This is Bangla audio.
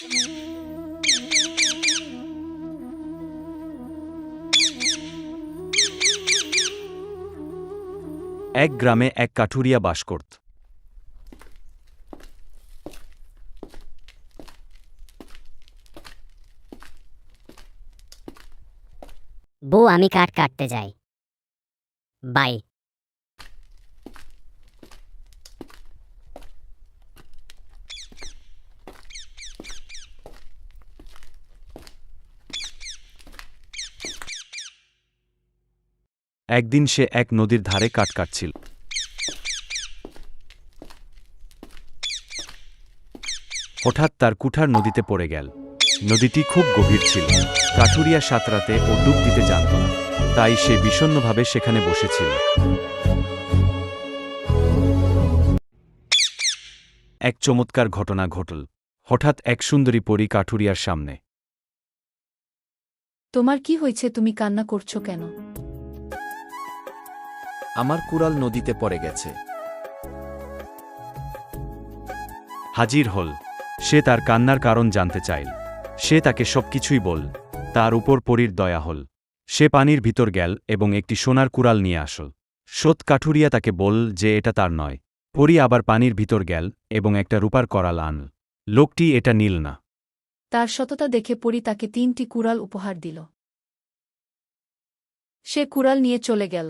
এক গ্রামে এক কাঠুরিয়া বাস করত। বউ আমি কাঠ কাটতে যাই। বাই। একদিন সে এক নদীর ধারে কাঠ কাটছিল। হঠাৎ তার কুঠার নদীতে পড়ে গেল। নদীটি খুব গভীর ছিল। কাঠুরিয়া সাঁতরাতে ও ডুব দিতে জানত না। তাই সে বিষণ্ণভাবে সেখানে বসেছিল। এক চমৎকার ঘটনা ঘটল। হঠাৎ এক সুন্দরী পরী কাঠুরিয়ার সামনে। তোমার কি হয়েছে? তুমি কান্না করছ কেন? আমার কুড়াল নদীতে পড়ে গেছে। হাজির হল। সে তার কান্নার কারণ জানতে চাইল। সে তাকে সবকিছুই বল। তার উপর পরীর দয়া হল। সে পানির ভিতর গেল এবং একটি সোনার কুড়াল নিয়ে আসল। সৎ কাঠুরিয়া তাকে বল যে এটা তার নয়। পরী আবার পানির ভিতর গেল এবং একটা রূপার করাল আনল লোকটি এটা নীল না। তার সততা দেখে পরি তাকে তিনটি কুড়াল উপহার দিল। সে কুড়াল নিয়ে চলে গেল।